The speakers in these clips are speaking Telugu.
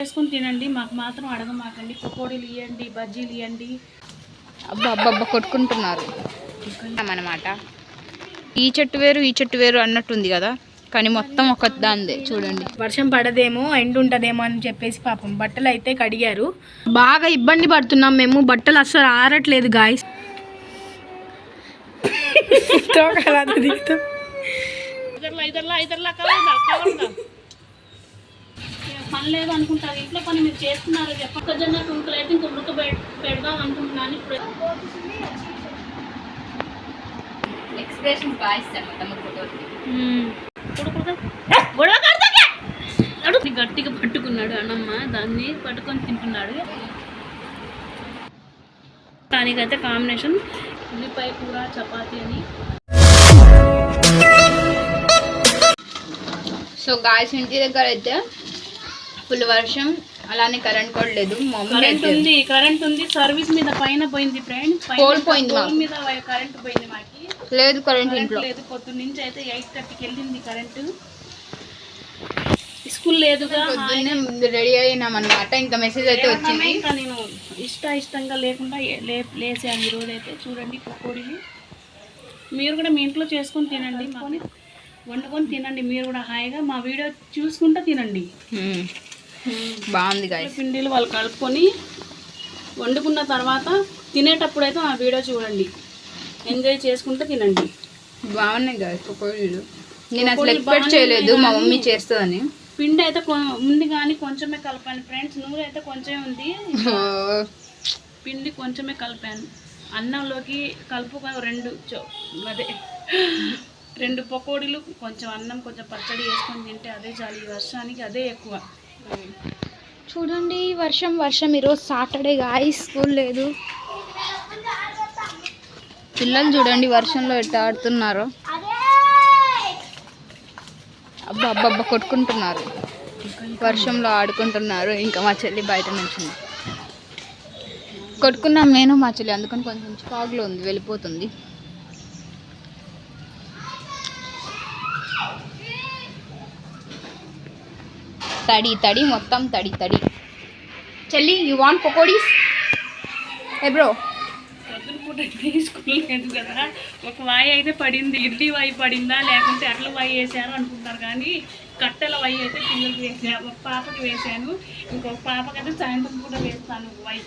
చేసుకొని తినండి. మాకు మాత్రం అడగమాకండి. పకోడీలు ఇవ్వండి బజ్జీలు ఇవ్వండి అబ్బా అబ్బబ్బా కొట్టుకుంటున్నారు అనమాట ఈ చెట్టు వేరు ఈ చెట్టు వేరు అన్నట్టుంది కదా. కానీ మొత్తం ఒక దాందే చూడండి. వర్షం పడదేమో ఎండ్ ఉంటదేమో అని చెప్పేసి పాపం బట్టలు అయితే కడిగారు. బాగా ఇబ్బంది పడుతున్నాం మేము. బట్టలు అస్సలు ఆరట్లేదు గాయస్ పని లేదు అనుకుంటారు. ఇంట్లో పని మీరు చేస్తున్నారు చెప్పకజొన్న టుంకులు అయితే ఇంక ఉడక పెడదాం అనుకుంటున్నాను. ఇప్పుడు ఎక్స్ప్రెషన్ గట్టిగా పట్టుకున్నాడు అన్నమ్మ. దాన్ని పట్టుకొని తింటున్నాడు. దానికైతే కాంబినేషన్ ఉల్లిపాయ కూర చపాతీ అని. సో గాయస్ ఇంటి దగ్గర అయితే ఫుల్ వర్షం అలానే కరెంట్ కూడా లేదు కరెంట్ ఉంది కరెంట్ ఉంది సర్వీస్ మీద పైన పోయింది ఫ్రెండ్ Pole పోయింది? మాకు. మీద కరెంట్ పోయింది మాకి. లేదు కరెంట్ ఇంట్లో. లేదు పొద్దున్న నుంచి అయితే ఎయిట్ థర్టీకి వెళ్ళింది కరెంటు. స్కూల్ లేదుగా రెడీ అయినాం అనమాట ఇంకా మెసేజ్ అయితే వచ్చింది. ఇంకా నేను ఇష్ట ఇష్టంగా లేకుండా లేసాను ఈరోజు అయితే చూడండి పకోడీలు మీరు కూడా మీ ఇంట్లో చేసుకొని తినండి కొని వండుకొని తినండి మీరు కూడా హాయిగా మా వీడియో చూసుకుంటూ తినండి. బాగుంది గాయస్ పిండిలు వాళ్ళు కలుపుకొని వండుకున్న తర్వాత తినేటప్పుడు అయితే మా వీడియో చూడండి. ఎంజాయ్ చేసుకుంటూ తినండి. బాగున్నాయి గాయస్ పకోడీలు. నేను అసలు ఎక్స్పెక్ట్ చేయలేదు మా మమ్మీ చేస్తుందని. పిండి అయితే ఉంది కానీ కొంచెమే కలపాను. ఫ్రెండ్స్ నూనె అయితే కొంచెమే ఉంది. పిండి కొంచెమే కలిపాను. అన్నంలోకి కలుపుకొని రెండు అదే రెండు పకోడీలు కొంచెం అన్నం కొంచెం పచ్చడి వేసుకొని తింటే అదే చాలు ఈ వర్షానికి అదే ఎక్కువ. చూడండి వర్షం వర్షం. ఈరోజు సాటర్డే గాయ స్కూల్ లేదు. పిల్లలు చూడండి వర్షంలో ఎట్లా ఆడుతున్నారు. అబ్బా అబ్బా కొట్టుకుంటున్నారు. వర్షంలో ఆడుకుంటున్నారు. ఇంకా మా చెల్లి బయట నుంచి కొట్టుకున్నాం నేను మా చెల్లి. అందుకని కొంచెం ఫాగ్లో ఉంది వెళ్ళిపోతుంది. తడి తడి మొత్తం తడి తడి. చెల్లి యూ వాంట్ పకోడీస్? ఏ బ్రో? పొద్దున పూట స్కూల్ లేదు కదా. ఒక వాయి అయితే పడింది ఇడ్లీ వాయి పడిందా లేకుంటే అట్ల వాయి వేసారు అనుకుంటారు కానీ కట్టెల వాయి అయితే పిల్లలకి వేసాను ఒక పాపకి వేసాను. ఇంకొక పాపకైతే సాయంత్రం పూట వేస్తాను వాయి.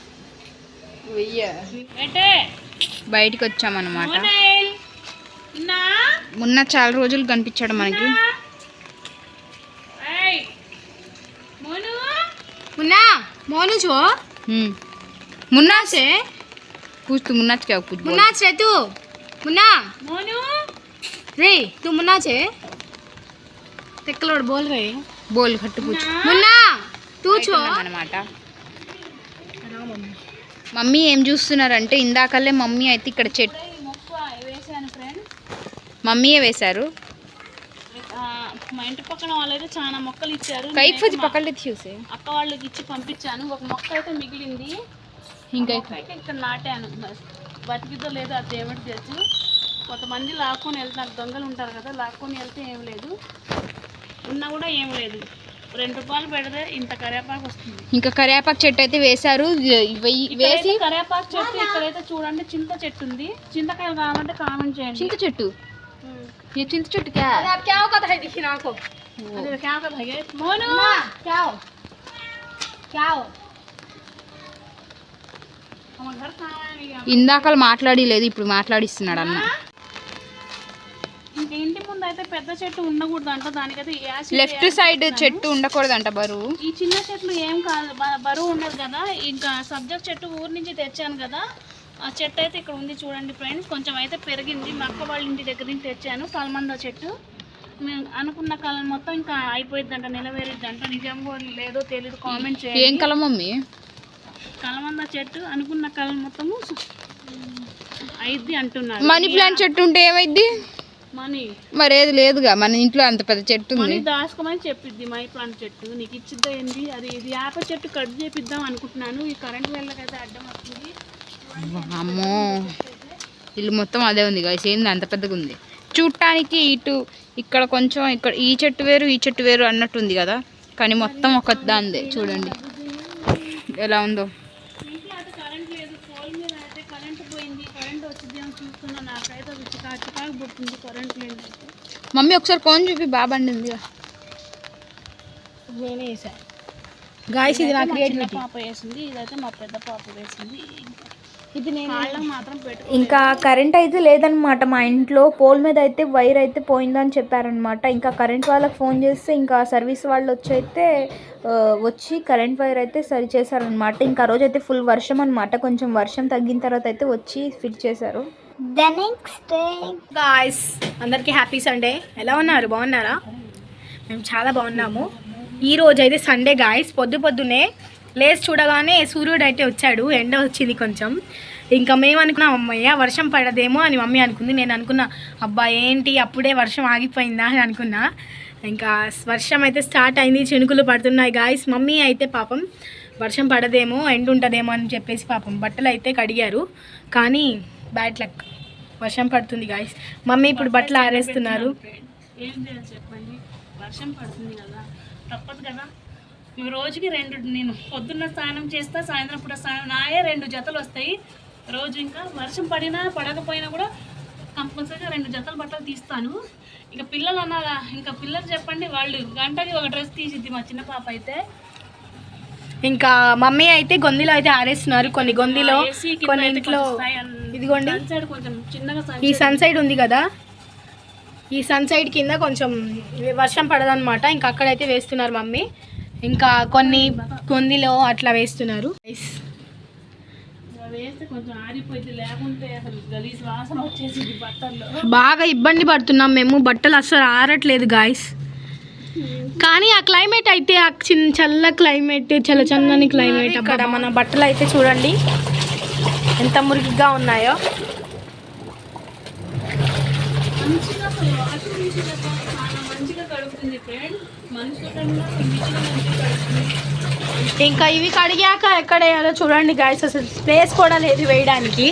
అంటే బయటికి వచ్చామన్నమాట మొన్న చాలా రోజులు కనిపించాడు మనకి. మోను చో మున్నా से पूछ तू मुन्ना क्या कुछ बोल मुन्ना छे तू मुन्ना మోను रे तू मुन्ना छे तिक्कलोड बोल रहे बोल खट्टू पूछ मुन्ना तू छो అనమాట మమ్మీ ఏం చూస్తున్నారంటే ఇందాకలే మమ్మీ అయితే ఇక్కడ చెట్టు ఈ మొక్క వేసాను ఫ్రెండ్ మమ్మీయే వేశారు మా ఇంటి పక్కన వాళ్ళైతే చాలా మొక్కలు ఇచ్చారు. అక్క వాళ్ళకి ఇచ్చి పంపించాను. ఒక మొక్క అయితే మిగిలింది. ఇంకా ఇక్కడ నాటాను. బతికిద్దో లేదో అది ఏమిటి తెలుసు కొంతమంది లాక్కొని వెళ్తారు. దొంగలు ఉంటారు కదా లాక్కొని వెళ్తే ఏం లేదు. ఉన్నా కూడా ఏం లేదు. రెండు రూపాయలు పెడితే ఇంత కరివేపాకు వస్తుంది. ఇంకా కరివేపాకు చెట్టు అయితే వేశారు. వేసి కరివేపాకు చెట్టు ఇక్కడైతే చూడండి చింత చెట్టు ఉంది. చింతకాయలు కావాలంటే కామెంట్ చేయండి. చింత చెట్టు? ये చింత చెట్టు क्या है? अब क्या होगा था दिखी ना को అదే क्या होगा भैया मोनू क्या हो क्या हो हमारे घर कहाँ है ఇందాకలు మాట్లాడిలేదు ఇప్పుడు మాట్లాడిస్తున్నాడు అన్న ఇంక ఇంటి ముందు అయితే పెద్ద చెట్టు ఉండకూడదు అంట దానికైతే యాసిడ్ లెఫ్ట్ సైడ్ చెట్టు ఉండకూడదంట బరువు ఈ చిన్న చెట్లు ఏం కాదు బ- బరువు ఉండదు కదా ఇంకా సబ్జా చెట్టు ఊరు నుంచి తెచ్చాను కదా ఆ చెట్టు అయితే ఇక్కడ ఉంది చూడండి ఫ్రెండ్స్. కొంచెం అయితే పెరిగింది. మా అక్క వాళ్ళ ఇంటి దగ్గర నుంచి తెచ్చాను. కలమంద చెట్టు. మేము అనుకున్న కాలం మొత్తం ఇంకా అయిపోయిద్దంట నిలవేరిద్దంట. నిజంగా లేదో తెలియదు కామెంట్ ఏం చేయండి కల మమ్మీ? కలమంద చెట్టు అనుకున్న కాలం మొత్తము అయిద్ది అంటున్నారు. మనీ ప్లాంట్ చెట్టు ఉంటే ఏమైద్ది? మనీ. మరి ఏది లేదుగా? మన ఇంట్లో అంత పెద్ద చెట్టు మనీ ఉంది దాచుకోమని చెప్పిద్ది మై ప్లాంట్ చెట్టు. నీకు ఇచ్చిద్దా ఏంది? అది ఇది యాప చెట్టు కట్ చేపిద్దాం అనుకుంటున్నాను. ఈ కరెంట్ వెళ్ళకైతే అడ్డం వస్తుంది. అమ్మో ఇల్లు మొత్తం అదే ఉంది గాయస్ ఏంది అంత పెద్దగా ఉంది? చూడటానికి ఇటు ఇక్కడ కొంచెం ఇక్కడ ఈ చెట్టు వేరు ఈ చెట్టు వేరు అన్నట్టు ఉంది కదా. కానీ మొత్తం ఒక దాందే చూడండి. ఎలా ఉందో. ఇంట్లో అయితే కరెంట్ లేదు పోల్ మీద అయితే కరెంట్ పోయింది కరెంట్ వచ్చింది అని చూస్తున్నా నాకైతే అది చికా చికాకు పుట్టింది కరెంట్ లేదు అయితే. మమ్మీ ఒకసారి కోన్ చూపి బాగా పండింది నేనే వేసా గాయస్ ఇది నా క్రియేటివిటీ పాప వేసింది ఇదైతే మా పెద్ద పాప వేసింది. ఇది ఇంకా కరెంట్ అయితే లేదనమాట మా ఇంట్లో పోల్ మీద అయితే వైర్ అయితే పోయిందని చెప్పారనమాట ఇంకా కరెంట్ వాళ్ళకి ఫోన్ చేస్తే ఇంకా సర్వీస్ వాళ్ళు వచ్చి అయితే వచ్చి కరెంట్ వైర్ అయితే సరి చేశారనమాట ఇంకా రోజు అయితే ఫుల్ వర్షం అనమాట కొంచెం వర్షం తగ్గిన తర్వాత అయితే వచ్చి ఫిట్ చేశారు. గాయస్ అందరికీ హ్యాపీ సండే ఎలా ఉన్నారు? బాగున్నారా? మేము చాలా బాగున్నాము. ఈ రోజు అయితే సండే గాయస్ పొద్దు పొద్దునే లేచి చూడగానే సూర్యుడు అయితే వచ్చాడు ఎండ వచ్చింది కొంచెం. ఇంకా మేము అనుకున్నాం అమ్మయ్య వర్షం పడదేమో అని మమ్మీ అనుకుంది. నేను అనుకున్నా అబ్బా ఏంటి అప్పుడే వర్షం ఆగిపోయిందా అని అనుకున్నా. ఇంకా వర్షం అయితే స్టార్ట్ అయింది చినుకులు పడుతున్నాయి గాయస్ మమ్మీ అయితే పాపం వర్షం పడదేమో ఎండ ఉంటుందేమో అని చెప్పేసి పాపం బట్టలు అయితే కడిగారు. కానీ బ్యాడ్ లక్ వర్షం పడుతుంది గాయస్ మమ్మీ ఇప్పుడు బట్టలు ఆరేస్తున్నారు. ఏం చేయాలి చెప్పండి? వర్షం పడుతుంది కదా తప్పదు కదా. రోజుకి రెండు నేను పొద్దున్న స్నానం చేస్తా సాయంత్రం పూట స్నానం నాయే రెండు జతలు వస్తాయి. రోజు ఇంకా వర్షం పడినా పడకపోయినా కూడా కంపల్సరీగా రెండు జతలు బట్టలు తీస్తాను. ఇక పిల్లలు అన్నారా ఇంకా పిల్లలు చెప్పండి వాళ్ళు గంటకి ఒక డ్రెస్ తీసిద్ది మా చిన్న పాప అయితే. ఇంకా మమ్మీ అయితే గొందిలో అయితే ఆరేస్తున్నారు. కొన్ని గొందిలో కొన్ని ఇంట్లో ఇదిగోండి. కొంచెం చిన్నగా ఈ సన్ సైడ్ ఉంది కదా? ఈ సన్ సైడ్ కింద కొంచెం వర్షం పడదన్నమాట. ఇంకా అక్కడైతే వేస్తున్నారు మమ్మీ. ఇంకా కొన్ని గొందిలో అట్లా వేస్తున్నారు. బాగా ఇబ్బంది పడుతున్నాం మేము బట్టలు అస్సలు ఆరట్లేదు గాయస్ కానీ ఆ క్లైమేట్ అయితే ఆ చిన్న చల్ల క్లైమేట్ చల్ల చల్లని క్లైమేట్ అక్కడ మన బట్టలు అయితే చూడండి ఎంత మురికిగా ఉన్నాయో. మంచిగా మంచిగా కడుగుతుంది ఫ్రెండ్ ఇంకా ఇవి కడిగాక ఎక్కడ వేయాలో చూడండి గాయస్ అసలు ప్లేస్ కూడా లేదు వేయడానికి.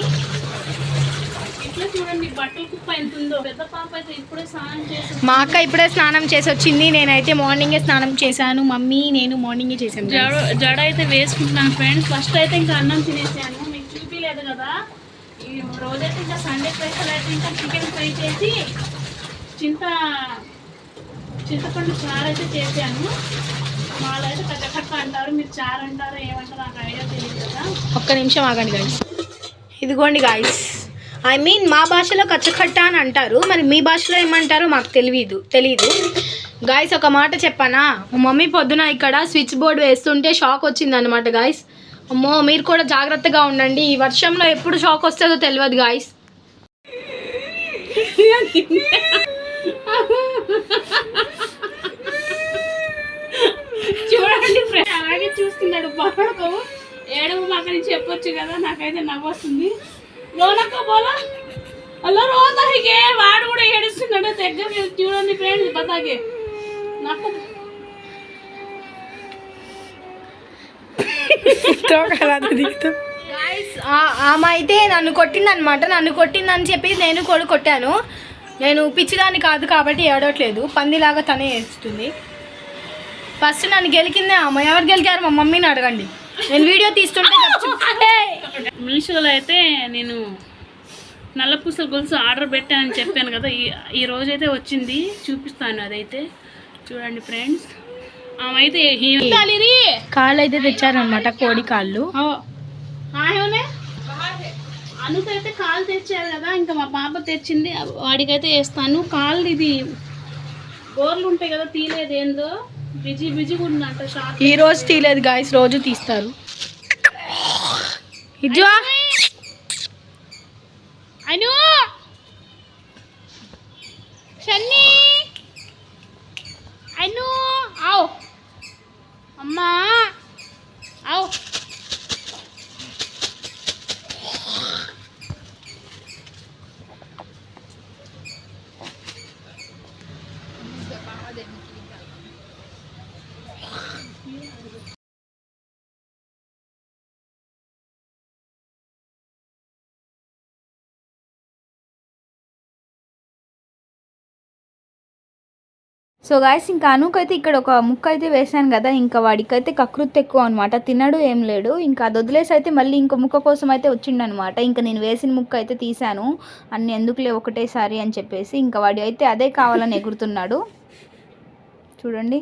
మా అక్క ఇప్పుడే స్నానం చేసి వచ్చింది. నేనైతే మార్నింగే స్నానం చేశాను. మమ్మీ నేను మార్నింగే చేశాను జడ జడ అయితే వేసుకుంటున్నాను ఫ్రెండ్స్ ఫస్ట్ అయితే ఇంకా అన్నం తినేసాను. మీకు చూపించలేదు కదా. రోజైతే ఇంకా సండే స్పెషల్ అయితే ఇంకా చికెన్ ఫ్రై చేసి చింత చింతపండు చారు అయితే చేశాను. వాళ్ళు అయితే కట్ట కట్ట అంటారు. మీరు చారు అంటారు ఏమంటారు నాకు ఐడియా తెలియదు కదా. ఒక్క నిమిషం ఆగండి గాయస్ ఇదిగోండి గాయస్ ఐ మీన్ మా భాషలో కచ్చకట్ట అని అంటారు. మరి మీ భాషలో ఏమంటారో మాకు తెలియదు తెలియదు గాయస్ ఒక మాట చెప్పానా? మా మమ్మీ పొద్దున ఇక్కడ స్విచ్ బోర్డ్ వేస్తుంటే షాక్ వచ్చిందనమాట గాయస్ అమ్మో మీరు కూడా జాగ్రత్తగా ఉండండి. ఈ వర్షంలో ఎప్పుడు షాక్ వస్తుందో తెలియదు గాయస్ చూడండి ఫ్రెండ్ అలాగే చూస్తున్నాడు. బాడకు ఏడవ మాకని చెప్పొచ్చు కదా నాకైతే నవ్వొస్తుంది. రోనక్క బోలా. అలా రోతా వాడు కూడా ఏడుస్తున్నాడు. దగ్గర చూడండి ఫ్రెండ్స్ బతాకే. నాకు ఆమె అయితే నన్ను కొట్టింది అనమాట నన్ను కొట్టిందని చెప్పి నేను కూడా కొట్టాను. నేను పిచ్చిదాన్ని కాదు కాబట్టి ఏడవట్లేదు. పందిలాగా తనే ఏడుస్తుంది. ఫస్ట్ నన్ను గెలికిందే ఆమె ఎవరు గెలికారు? మా మమ్మీని అడగండి. నేను వీడియో తీస్తుంటే! మీషోలో అయితే నేను నల్ల పూసల గొలుసు ఆర్డర్ పెట్టానని చెప్పాను కదా. ఈ ఈ రోజైతే వచ్చింది. చూపిస్తాను అదైతే. చూడండి ఫ్రెండ్స్. ఆమె అయితే కాళ్ళు అయితే తెచ్చారనమాట కోడి కాళ్ళు. అనుకైతే కాలు తెచ్చారు కదా ఇంకా మా పాప తెచ్చింది. వాడికైతే వేస్తాను. కాళ్ళు ఇది గోర్లు ఉంటాయి కదా తీలేదు ఏందో. బిజీ బిజీగా ఉందంట షాప్ ఈ రోజు తీయలేదు గాయస్ రోజు తీస్తారు. ఇజ్జువా అను. షన్నీ. అను. ఆవ్. అమ్మా. ఆవ్. సో గాయస్ ఇంకా అనుకైతే ఇక్కడ ఒక ముక్క అయితే వేసాను కదా ఇంకా వాడికైతే కకృత్ ఎక్కువ అనమాట తినడు ఏం లేడు. ఇంకా అది వదిలేసి అయితే మళ్ళీ ఇంకో ముక్క కోసం అయితే వచ్చిండు అనమాట ఇంకా నేను వేసిన ముక్క అయితే తీశాను. అన్ని ఎందుకులే ఒకటేసారి అని చెప్పేసి ఇంకా వాడి అయితే అదే కావాలని ఎగురుతున్నాడు. చూడండి.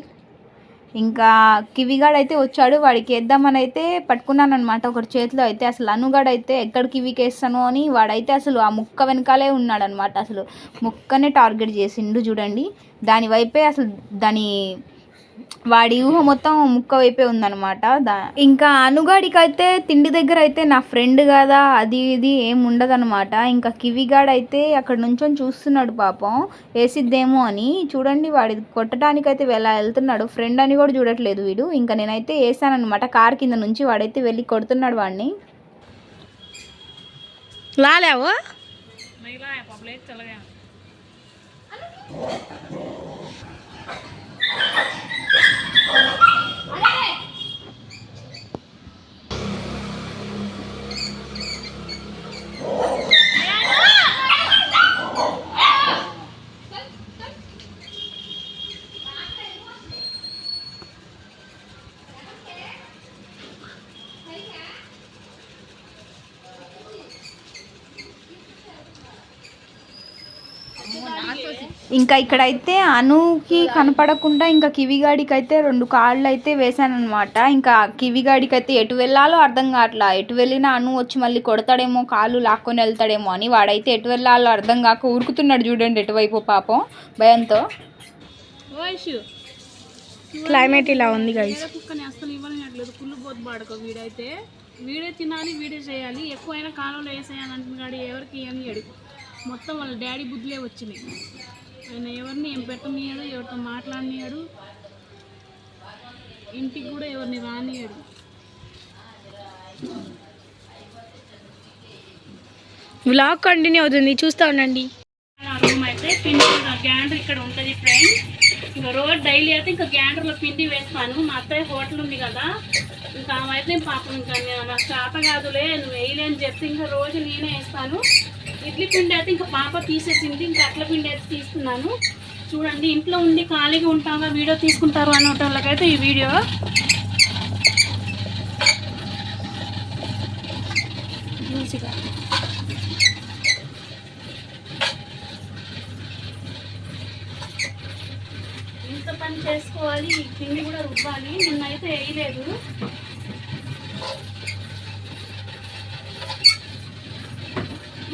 ఇంకా కివిగాడు అయితే వచ్చాడు వాడికి వేద్దామని అయితే పట్టుకున్నాను అనమాట ఒకటి చేతిలో అయితే అసలు అనుగాడు అయితే ఎక్కడ కివికి వేస్తాను అని వాడైతే అసలు ఆ ముక్క వెనకాలే ఉన్నాడు అనమాట అసలు ముక్కనే టార్గెట్ చేసిండు చూడండి. దాని వైపే అసలు దాని వాడి ఊహ మొత్తం ముక్క వైపే ఉందనమాట దా ఇంకా అనుగాడికైతే తిండి దగ్గర అయితే నా ఫ్రెండ్ కదా అది ఇది ఏం ఉండదనమాట ఇంకా కివిగాడైతే అక్కడ నుంచొని చూస్తున్నాడు పాపం వేసిద్దేమో అని. చూడండి వాడి కొట్టడానికైతే ఎలా వెళ్తున్నాడు. ఫ్రెండ్ అని కూడా చూడట్లేదు వీడు. ఇంకా నేనైతే వేసానమాట కార్ కింద నుంచి వాడైతే వెళ్ళి కొడుతున్నాడు వాడిని లాలేవు Oh! ఇంకా ఇక్కడైతే అనుకి కనపడకుండా ఇంకా కివిగాడికి అయితే రెండు కాళ్ళు అయితే వేసానమాట ఇంకా కివిగాడికి అయితే ఎటు వెళ్ళాలో అర్థం కావట్లా. ఎటు వెళ్ళినా అను వచ్చి మళ్ళీ కొడతాడేమో కాళ్ళు లాక్కొని వెళ్తాడేమో అని వాడైతే ఎటు వెళ్ళాలో అర్థం కాక ఉరుకుతున్నాడు చూడండి ఎటువైపు పాపం భయంతో. క్లైమేట్ ఇలా ఉంది గైస్ అసలు కుళ్ళు పాడుకో వీడైతే. వీడే తినాలి వీడే చేయాలి. ఎక్కువైనా కాలంలో వేసేయాలి అంటున్నాడు ఎవరికి ఏమి మొత్తం వాళ్ళ డాడీ బుద్ధులే వచ్చినాయి. ఆయన ఎవరిని ఏం పెట్టనీయడు ఎవరితో మాట్లాడనీయడు ఇంటికి కూడా ఎవరిని రానియడు. వ్లాగ్ కంటిన్యూ అవుతుంది చూస్తూ ఉండండి. రూమ్ అయితే పిండి గ్యాండర్ ఇక్కడ ఉంటుంది ఫ్రెండ్ ఇంకా రోజు డైలీ అయితే ఇంకా గ్యాండర్లో పిండి వేస్తాను. మా అత్తయ్య హోటల్ ఉంది కదా ఇంకా అయితే పాపం ఇంకా నాకు చేత కాదులే నువ్వు వేయలే అని చెప్పి ఇంకా రోజు నేనే వేస్తాను. ఇడ్లీ పిండి అయితే ఇంకా పాప తీసేసింది ఇంకా అట్ల పిండి అయితే తీసుకున్నాను. చూడండి ఇంట్లో ఉండి ఖాళీగా ఉంటాగా వీడియో తీసుకుంటారు అనేట వాళ్ళకైతే ఈ వీడియో. జ్యూసీగా ఇంత పని చేసుకోవాలి పిండి కూడా రుబ్బాలి నిన్నైతే వేయలేదు.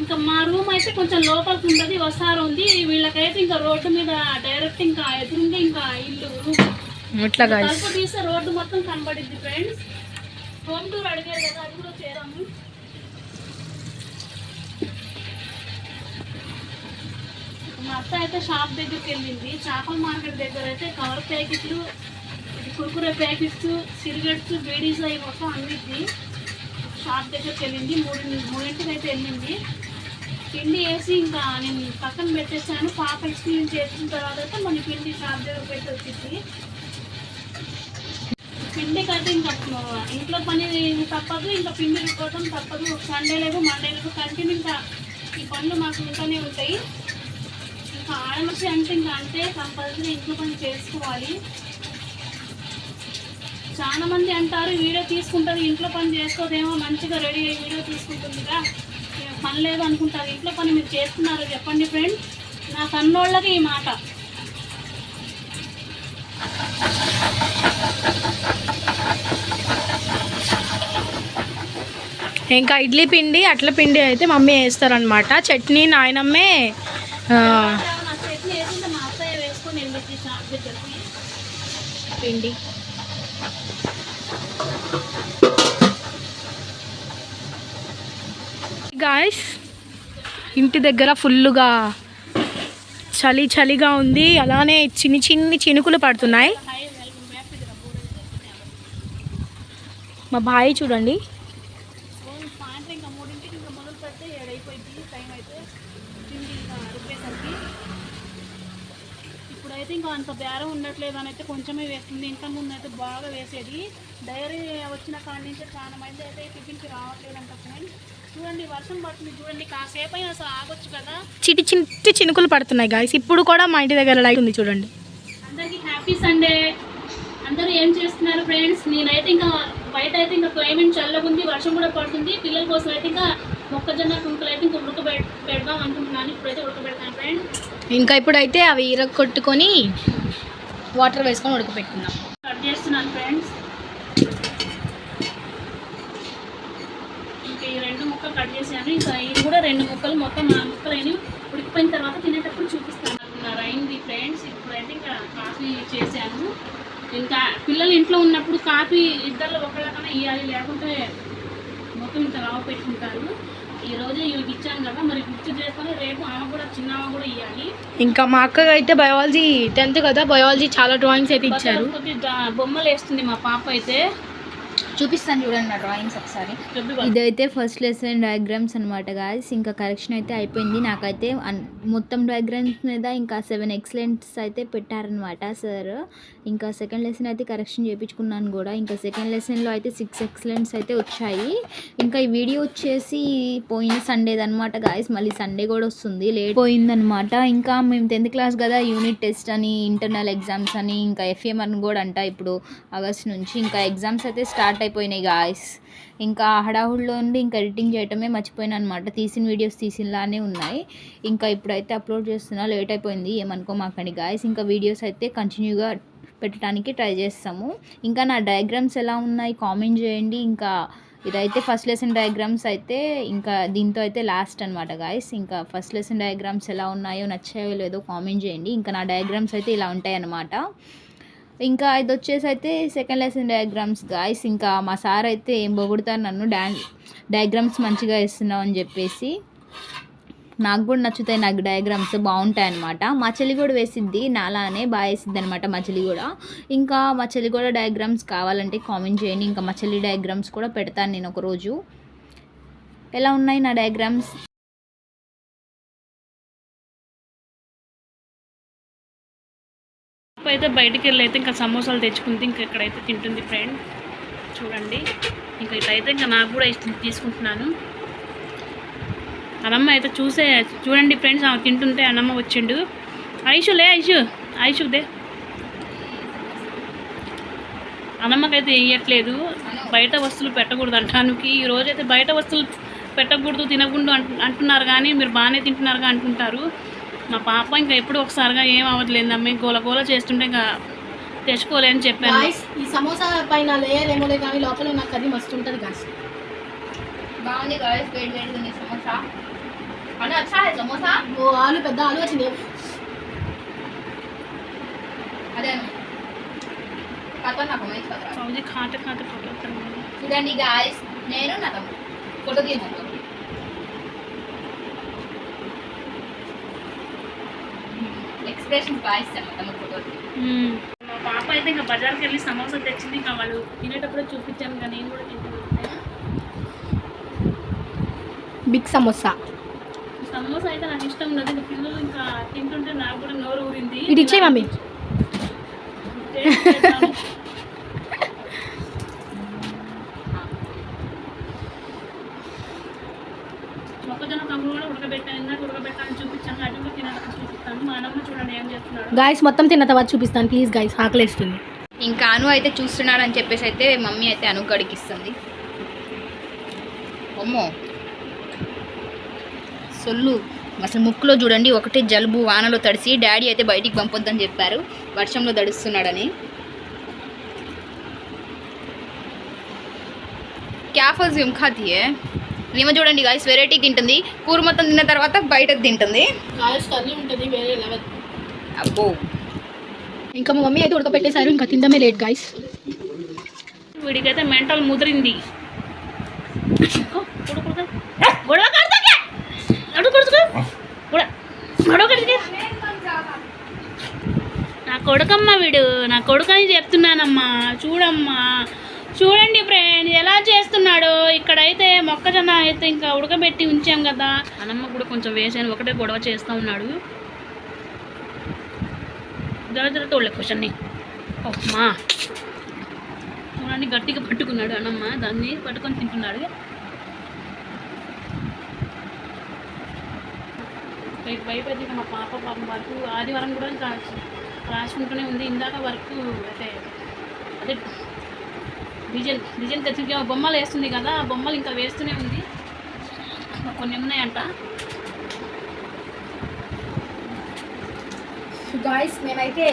ఇంకా మా రూమ్ అయితే కొంచెం లోపలికి ఉంటుంది వసారు ఉంది. వీళ్ళకైతే ఇంకా రోడ్డు మీద డైరెక్ట్ ఇంకా ఎదురుంగా ఇంకా ఇల్లు. రూమ్ ఇట్లా తలుపు తీస్తే రోడ్డు మొత్తం కనబడిద్ది ఫ్రెండ్స్ హోమ్ టూర్ అడిగారు కదా అది కూడా చేరాము మా అత్త అయితే షాప్ దగ్గరికి వెళ్ళింది. చేపల మార్కెట్ దగ్గర అయితే కవర్ ప్యాకెట్లు కుర్కురే ప్యాకెట్స్ సిగరెట్స్ బీడీస్ అవి మొత్తం అన్నింది షాప్ దగ్గరికి వెళ్ళింది. మూడు మూడింటికి అయితే వెళ్ళింది. పిండి వేసి ఇంకా నేను పక్కన పెట్టేసాను పాప ఎక్స్పీరియన్స్ చేసిన తర్వాత మన పిండి షాప్ దగ్గర పెట్టి వచ్చింది. పిండి అయితే ఇంకా ఇంట్లో పని తప్పదు ఇంకా పిండి రుబ్బడం తప్పదు. సండే లేదు మండే లేదు కంటిన్యూ ఇంకా ఈ పనులు మాకు ఇంట్లోనే ఉంటాయి. ఇంకా ఆడమసి అంటే ఇంకా అంటే కంపల్సరీ ఇంట్లో పని చేసుకోవాలి. చాలా మంది అంటారు వీడియో తీసుకుంటుంది ఇంట్లో పని చేసుకోదేమో మంచిగా రెడీ అయ్యి వీడియో తీసుకుంటుందిగా కదా. పని లేదు అనుకుంటారు. ఇంట్లో పని మీరు చేస్తున్నారు. చెప్పండి ఫ్రెండ్ నా కన్నోళ్ళకి ఈ మాట. ఇంకా ఇడ్లీ పిండి అట్ల పిండి అయితే మమ్మీ వేస్తారనమాట చట్నీ నాయనమ్మే ఆ, నా చట్నీ వేసింటే మా అత్తయ్య వేసుకొని వెళ్ళి షాప్ దగ్గరికి పిండి గాయస్ ఇంటి దగ్గర ఫుల్లుగా చలి చలిగా ఉంది. అలానే చిన్ని చిన్ని చినుకులు పడుతున్నాయి. మా బాయ్ చూడండి. ఇంకా అయితే ఇంకా ఇప్పుడైతే ఇంకా అంత బేరం ఉండట్లేదు అని అయితే కొంచెమే వేస్తుంది. ఇంత ముందు అయితే బాగా వేసేది. డైరీ వచ్చిన కాడి నుంచి చాలా మంది అయితే టిఫిన్కి రావట్లేదు అంట ఫ్రెండ్ చూడండి వర్షం పడుతుంది చూడండి. కాసేపు అయినా అసలు ఆగొచ్చు కదా. చిటి చిట్టి చినుకులు పడుతున్నాయి గాయస్ ఇప్పుడు కూడా మా ఇంటి దగ్గర లైట్ ఉంది చూడండి. అందరు హ్యాపీ సండే అందరూ ఏం చేస్తున్నారు ఫ్రెండ్స్ నేనైతే ఇంకా బయట అయితే ఇంకా క్లైమేట్ చల్లగా ఉంది వర్షం కూడా పడుతుంది. పిల్లల కోసం అయితే ఇంకా మొక్కజొన్న కుంకులు అయితే ఇంకా ఉడక పెడదాం అనుకుంటున్నాను. ఇప్పుడైతే ఉడకబెడతాను ఫ్రెండ్స్ ఇంకా ఇప్పుడైతే అవి ఇరగ కొట్టుకొని వాటర్ వేసుకొని ఉడకపెట్టుకుందాం. కట్ చేస్తున్నాను ఫ్రెండ్స్ ఇంకా ఈ రెండు ముక్కలు కట్ చేశాను. ఇంకా ఇది కూడా రెండు ముక్కలు మొత్తం ఆ ముక్కలు అయినవి ఉడికిపోయిన తర్వాత తినేటప్పుడు చూపిస్తాను. అనుకున్నారు అయింది ఫ్రెండ్స్ ఇప్పుడైతే ఇంకా కాఫీ చేశాను. ఇంకా పిల్లలు ఇంట్లో ఉన్నప్పుడు కాఫీ ఇద్దరు ఒకళ్ళకన్నా ఇవ్వాలి లేకుంటే మొత్తం ఇంత రావు పెట్టుకుంటారు ఈ రోజు ఇవి ఇచ్చాను కదా మరి గుర్తు చేసుకొని రేపు ఆమె కూడా చిన్న ఆమె కూడా ఇవ్వాలి ఇంకా మా అక్క అయితే బయాలజీ టెన్త్ కదా బయాలజీ చాలా డ్రాయింగ్స్ అయితే ఇచ్చారు. బొమ్మలు వేస్తుంది మా పాప అయితే. చూపిస్తాను చూడండి నా డ్రాయింగ్స్ ఒకసారి. ఇదైతే ఫస్ట్ లెసన్ డయాగ్రామ్స్ అనమాట గాయస్ ఇంకా కరెక్షన్ అయితే అయిపోయింది. నాకైతే అన్- మొత్తం డయాగ్రామ్స్ మీద ఇంకా సెవెన్ ఎక్సలెంట్స్ అయితే పెట్టారనమాట సార్ ఇంకా సెకండ్ లెసన్ అయితే కరెక్షన్ చేయించుకున్నాను కూడా. ఇంకా సెకండ్ లెసన్లో అయితే సిక్స్ ఎక్సలెంట్స్ అయితే వచ్చాయి. ఇంకా ఈ వీడియో వచ్చేసి పోయిన సండేది అనమాట గాయస్ మళ్ళీ సండే కూడా వస్తుంది. లేట్ పోయిందనమాట ఇంకా మేము టెన్త్ క్లాస్ కదా యూనిట్ టెస్ట్ అని ఇంటర్నల్ ఎగ్జామ్స్ అని ఇంకా ఎఫ్ఎం అని కూడా అంట ఇప్పుడు ఆగస్ట్ నుంచి. ఇంకా ఎగ్జామ్స్ అయితే స్టార్ట్ అయిపోయినాయి గాయస్ ఇంకా హడావుడిలో ఉండి ఇంకా ఎడిటింగ్ చేయటమే మర్చిపోయాను అనమాట తీసిన వీడియోస్ తీసినలానే ఉన్నాయి. ఇంకా ఇప్పుడైతే అప్లోడ్ చేస్తున్నా లేట్ అయిపోయింది ఏమనుకోమాకండి గాయస్ ఇంకా వీడియోస్ అయితే కంటిన్యూగా పెట్టడానికి ట్రై చేస్తాము. ఇంకా నా డయాగ్రామ్స్ ఎలా ఉన్నాయి కామెంట్ చేయండి. ఇంకా ఇదైతే ఫస్ట్ లెసన్ డయాగ్రామ్స్ అయితే ఇంకా దీంతో అయితే లాస్ట్ అనమాట గాయస్ ఇంకా ఫస్ట్ లెసన్ డయాగ్రామ్స్ ఎలా ఉన్నాయో నచ్చాయో లేదో కామెంట్ చేయండి. ఇంకా నా డయాగ్రామ్స్ అయితే ఇలా ఉంటాయి అన్నమాట ఇంకా ఇది వచ్చేసి అయితే సెకండ్ లెసన్ డయాగ్రామ్స్ గాయస్ ఇంకా మా సార్ అయితే ఏం పొగుడుతారు నన్ను డా డయాగ్రామ్స్ మంచిగా ఇస్తున్నావు అని చెప్పేసి. నాకు కూడా నచ్చుతాయి నాకు డయాగ్రామ్స్ బాగుంటాయి అనమాట మా చెల్లి కూడా వేసిద్ది నాలానే బాగా వేసిద్ది అనమాట మా చెల్లి కూడా. ఇంకా మా చెల్లి కూడా డయాగ్రామ్స్ కావాలంటే కామెంట్ చేయండి. ఇంకా మా చెల్లి డయాగ్రామ్స్ కూడా పెడతాను నేను ఒకరోజు. ఎలా ఉన్నాయి నా డయాగ్రామ్స్ పాప అయితే బయటికి వెళ్ళి అయితే ఇంకా సమోసాలు తెచ్చుకుంది ఇంకా ఇక్కడైతే తింటుంది ఫ్రెండ్ చూడండి. ఇంకా ఇట్లయితే ఇంకా నాకు కూడా ఇష్టం తీసుకుంటున్నాను. అనమ్మ అయితే చూసే చూడండి ఫ్రెండ్స్ ఆమె తింటుంటే అనమ్మ వచ్చిండు. ఐషు లే ఐషు ఐషు దే. అనమ్మకైతే వేయట్లేదు బయట వస్తువులు పెట్టకూడదు అంటానికి. ఈ అయితే బయట వస్తువులు పెట్టకూడదు తినకూడదు అంటున్నారు కానీ మీరు బాగానే తింటున్నారుగా అంటుంటారు. మా పాప ఇంకా ఎప్పుడు ఒకసారిగా ఏం అవ్వట్లేదు అమ్మ గోల గోల చేస్తుంటే ఇంకా తెచ్చుకోలే అని చెప్పాను. ఈ సమోసా పైన లేయర్ ఏమోలే కానీ లోపల నాకు అది మస్తు ఉంటుంది గాయస్ బాగుంది గాయస్ వేడి వేడి ఉంది సమోసా. అని సమోసా? ఓ ఆలు పెద్ద ఆలు వచ్చింది. అదే చూడండి గాయస్ నేను నా తమ్ముడు. ఫోటో తీయమను ఎక్స్ప్రెషన్ బాగా ఇస్తాను మా పాప అయితే ఇంకా బజార్కి వెళ్ళి సమోసా తెచ్చింది. ఇంకా వాళ్ళు తినేటప్పుడు చూపించాను ఇంకా నేను కూడా తింటున్నాను బిగ్ సమోసా. సమోసా అయితే నాకు ఇష్టం ఉండదు. ఇంకా పిల్లలు ఇంకా తింటుంటే నాకు కూడా నోరు ఊరింది. ఇటు ఇచ్చే మమ్మీ టేస్ట్ చేద్దాము. మొక్కజొన్న కంకులు కూడా ఉడకబెట్టాను ఇందాక ఉడకబెట్టాలని చూపించాను అటు కూడా తినాలని చూపిస్తాను మా అన్నమ్మ చూడండి ఏం చేస్తున్నాడు గాయస్ మొత్తం తిన్న తర్వాత చూపిస్తాను. ప్లీజ్ గాయస్ ఆకలేస్తుంది. ఇంకా అను అయితే చూస్తున్నాడు అని చెప్పేసి అయితే మమ్మీ అయితే అను గడికిస్తుంది. అమ్మో. సొల్లు అసలు ముక్కులో చూడండి ఒకటే జలుబు వానలో తడిసి డాడీ అయితే బయటికి పంపొద్దని చెప్పారు. వర్షంలో తడుస్తున్నాడని. క్యా ఫజ్యూమ్ ఖాతీయే. ఈమె చూడండి గాయస్ వెరైటీ తింటుంది. కూర మొత్తం తిన్న తర్వాత బయట తింటుంది. ఉంటుంది వేరే లెవెల్ అబ్బో. ఇంకా మా మమ్మీ అయితే ఉడకపెట్టేశారు ఇంకా తిందమే లేట్ గాయస్ వీడికైతే మెంటల్ ముదిరింది. నా కొడుకమ్మ వీడు నా కొడుకని చెప్తున్నానమ్మా. చూడమ్మా. చూడండి ఫ్రెండ్ ఎలా చేస్తున్నాడో. ఇక్కడైతే మొక్కజొన్న అయితే ఇంకా ఉడకబెట్టి ఉంచాం కదా. అనమ్మ కూడా కొంచెం వేసాను ఒకటే గొడవ చేస్తూ ఉన్నాడు. జర జర తోళ్ళ క్వశ్చన్ని. అమ్మా. చూడండి గట్టిగా పట్టుకున్నాడు అనమ్మ దాన్ని పట్టుకొని తింటున్నాడు. వైపు వైపు అయితే మా పాప పాపం వరకు ఆదివారం కూడా రాసుకుంటూనే ఉంది. ఇందాక వర్క్ అయితే అదే డిజైన్ డిజైన్ తెచ్చి బొమ్మలు వేస్తుంది కదా. ఆ బొమ్మలు ఇంకా వేస్తూనే ఉంది. కొన్ని ఉన్నాయంట. గాయస్ మేమైతే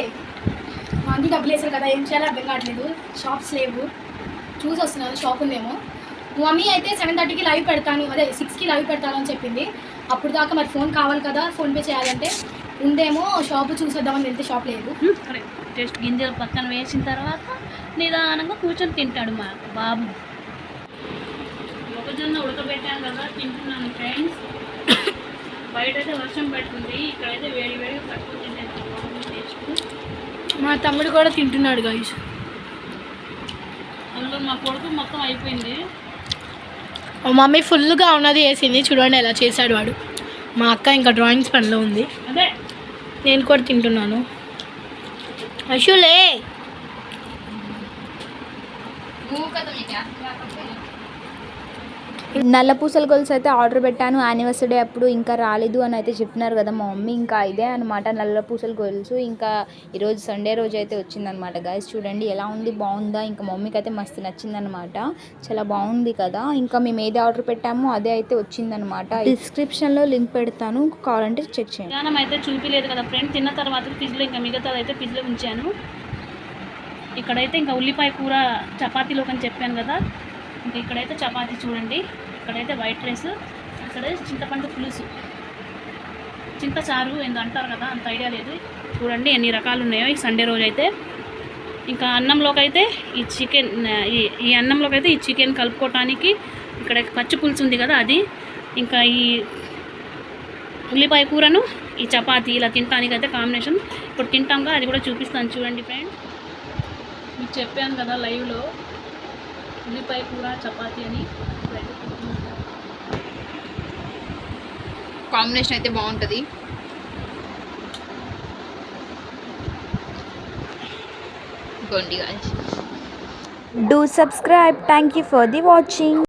మంది డబ్బులు వేసారు కదా ఏం చేయాలో అర్థం కావట్లేదు. షాప్స్ లేవు. చూసి వస్తున్నాను షాప్ ఉందేమో. మమ్మీ అయితే సెవెన్ థర్టీకి లైవ్ పెడతాను అదే సిక్స్కి లైవ్ పెడతాను అని చెప్పింది. అప్పుడు దాకా మరి ఫోన్ కావాలి కదా ఫోన్పే చేయాలంటే ఉందేమో షాప్ చూసేద్దామని వెళ్తే షాప్ లేదు. జస్ట్ గింజలు పక్కన వేసిన తర్వాత నిదానంగా కూర్చొని తింటాడు మా బాబు. మొక్కజొన్న ఉడకబెట్టాను కదా తింటున్నాను ఫ్రెండ్స్ బయట అయితే వర్షం పెడుతుంది ఇక్కడైతే వేడి వేడిగా పట్టుకుని మా తమ్ముడు కూడా తింటున్నాడు గాయస్ అందులో మా కొడుకు మొత్తం అయిపోయింది. మా మమ్మీ ఫుల్గా ఉన్నది వేసింది. చూడండి ఎలా చేశాడు వాడు. మా అక్క ఇంకా డ్రాయింగ్స్ పనిలో ఉంది. అదే. నేను కూడా తింటున్నాను. అశులే నల్ల పూసల గొలుసు అయితే ఆర్డర్ పెట్టాను. యానివర్సరీ అప్పుడు ఇంకా రాలేదు అని అయితే చెప్తున్నారు కదా మా మమ్మీ. ఇంకా ఇదే అనమాట నల్ల పూసల గొలుసు. ఇంకా ఈరోజు సండే రోజు అయితే వచ్చిందనమాట గాయస్ చూడండి ఎలా ఉంది బాగుందా? ఇంకా మమ్మీకి అయితే మస్తు నచ్చిందనమాట చాలా బాగుంది కదా? ఇంకా మేము ఏది ఆర్డర్ పెట్టామో అదే అయితే వచ్చిందనమాట డిస్క్రిప్షన్లో లింక్ పెడతాను. కావాలంటే చెక్ చేయండి. మధ్యాహ్నం అయితే చూపిలేదు కదా ఫ్రెండ్ తిన్న తర్వాత ఫ్రిడ్జ్లో ఇంకా మిగతాది అయితే ఫ్రిడ్జ్లో ఉంచాను. ఇక్కడైతే ఇంకా ఉల్లిపాయ కూర చపాతీలోకి అని చెప్పాను కదా. ఇంకా ఇక్కడైతే చపాతీ చూడండి. ఇక్కడైతే వైట్ రైస్ అక్కడ చింతపండు పులుసు. చింత చారు ఏందో అంటారు కదా అంత ఐడియా లేదు. చూడండి ఎన్ని రకాలు ఉన్నాయో ఈ సండే రోజు అయితే ఇంకా అన్నంలోకి అయితే ఈ చికెన్ ఈ ఈ అన్నంలోకి అయితే ఈ చికెన్ కలుపుకోవటానికి ఇక్కడ పచ్చి పులుసు ఉంది కదా అది. ఇంకా ఈ ఉల్లిపాయ కూరను ఈ చపాతి ఇలా తినటానికి అయితే కాంబినేషన్. ఇప్పుడు తింటాంగా అది కూడా చూపిస్తాను చూడండి ఫ్రెండ్. మీకు చెప్పాను కదా లైవ్లో. ఉల్లిపాయ కూర చపాతీ అని. కాంబినేషన్ అయితే బాగుంటుంది. Gondi do subscribe thank you for the watching